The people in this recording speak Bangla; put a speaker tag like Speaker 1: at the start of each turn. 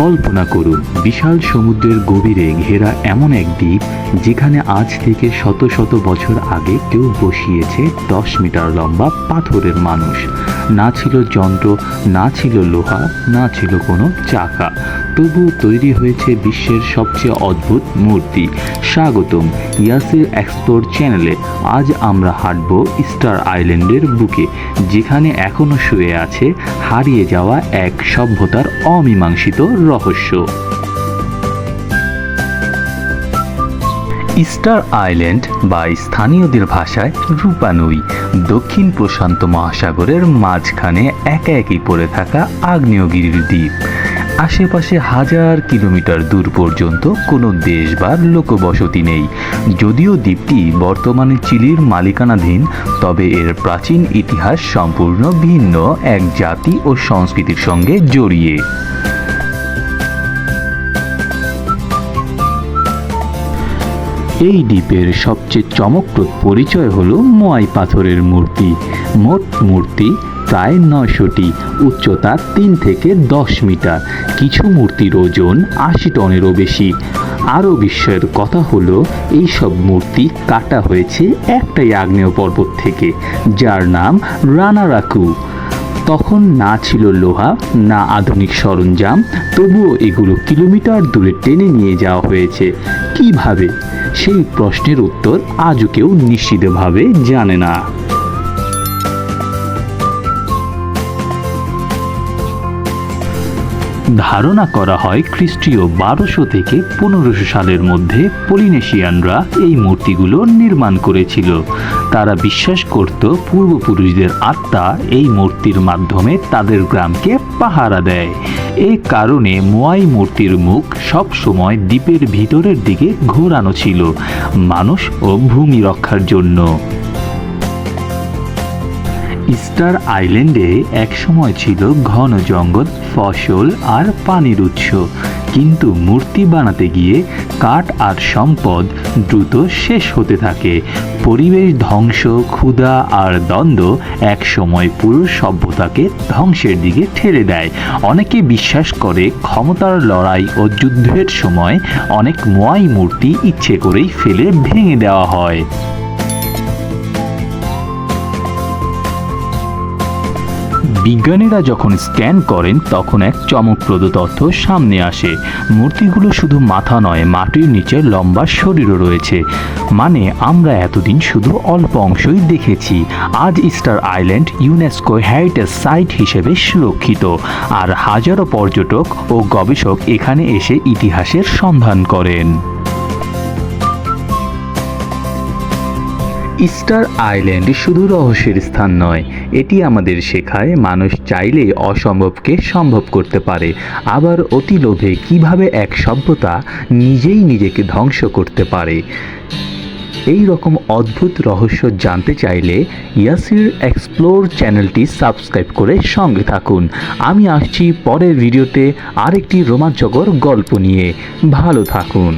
Speaker 1: কল্পনা করুন, বিশাল সমুদ্রের গভীরে ঘেরা এমন এক দ্বীপ যেখানে আজ থেকে শত শত বছর আগে কেউ বসিয়েছে দশ মিটার লম্বা পাথরের মানুষ। না ছিল যন্ত্র, না ছিল লোহা, না ছিল কোনো চাকা। তবু তৈরি হয়েছে বিশ্বের সবচেয়ে অদ্ভুত মূর্তি। স্বাগতম ইয়াসির এক্সপ্লোর চ্যানেলে। আজ আমরা হাঁটব স্টার আইল্যান্ডের বুকে, যেখানে এখনও শুয়ে আছে হারিয়ে যাওয়া এক সভ্যতার অমীমাংসিত রহস্য। ইস্টার আইল্যান্ড বা স্থানীয়দের ভাষায় রূপানুই, দক্ষিণ প্রশান্ত মহাসাগরের মাঝখানে একা একই পড়ে থাকা আগ্নেয়গিরির দ্বীপ। আশেপাশে হাজার কিলোমিটার দূর পর্যন্ত কোনো দেশ বা লোকবসতি নেই। যদিও দ্বীপটি বর্তমানে চিলির মালিকানাধীন, তবে এর প্রাচীন ইতিহাস সম্পূর্ণ ভিন্ন এক জাতি ও সংস্কৃতির সঙ্গে জড়িয়ে। এই দ্বীপের সবচেয়ে চমকপ্রদ পরিচয় হল মোয়াই পাথরের মূর্তি। মোট মূর্তি প্রায় নয়শোটি, উচ্চতা তিন থেকে দশ মিটার। কিছু মূর্তির ওজন আশি টনেরও বেশি। আরও বিস্ময়ের কথা হলো এই সব মূর্তি কাটা হয়েছে একটাই আগ্নেয় পর্বত থেকে, যার নাম রানারাকু। তখন না ছিল লোহা, না আধুনিক সরঞ্জাম, তবুও এগুলো কিলোমিটার দূরে টেনে নিয়ে যাওয়া হয়েছে। কীভাবে? সেই প্রশ্নের উত্তর আজও কেউ নিশ্চিতভাবে জানে না। ধারণা করা হয় খ্রিস্টীয় বারোশো থেকে পনেরোশো সালের মধ্যে পলিনেশিয়ানরা এই মূর্তিগুলো নির্মাণ করেছিল। তারা বিশ্বাস করত পূর্বপুরুষদের আত্মা এই মূর্তির মাধ্যমে তাদের গ্রামকে পাহারা দেয়। এ কারণে মোয়াই মূর্তির মুখ সব সময় দ্বীপের ভিতরের দিকে ঘোরানো ছিল, মানুষ ও ভূমি রক্ষার জন্য। ইস্টার আইল্যান্ডে একসময় ছিল ঘন জঙ্গল, ফসল আর পানির উৎস। কিন্তু মূর্তি বানাতে গিয়ে কাঠ আর সম্পদ দ্রুত শেষ হতে থাকে। পরিবেশ ধ্বংস, ক্ষুধা আর দ্বন্দ্ব একসময় পুরো সভ্যতাকে ধ্বংসের দিকে ঠেলে দেয়। অনেকে বিশ্বাস করে ক্ষমতার লড়াই ও যুদ্ধের সময় অনেক মোয়াই মূর্তি ইচ্ছে করেই ফেলে ভেঙে দেওয়া হয়। বিজ্ঞানীরা যখন স্ক্যান করেন, তখন এক চমকপ্রদ তথ্য সামনে আসে। মূর্তিগুলো শুধু মাথা নয়, মাটির নিচে লম্বা শরীরও রয়েছে। মানে আমরা এতদিন শুধু অল্প অংশই দেখেছি। আজ Easter Island UNESCO heritage site হিসেবে সুরক্ষিত। আর হাজারো পর্যটক ও গবেষক এখানে এসে ইতিহাসের সন্ধান করেন। ইস্টার আইল্যান্ড শুধু রহস্যের স্থান নয়, এটি আমাদের শেখায় মানুষ চাইলে অসম্ভবকে সম্ভব করতে পারে। আবার অতি লোভে কীভাবে এক সভ্যতা নিজেই নিজেকে ধ্বংস করতে পারে? এই রকম অদ্ভুত রহস্য জানতে চাইলে ইয়াসির এক্সপ্লোর চ্যানেলটি সাবস্ক্রাইব করে সঙ্গে থাকুন। আমি আসছি পরের ভিডিওতে আরেকটি রোমাঞ্চকর গল্প নিয়ে। ভালো থাকুন।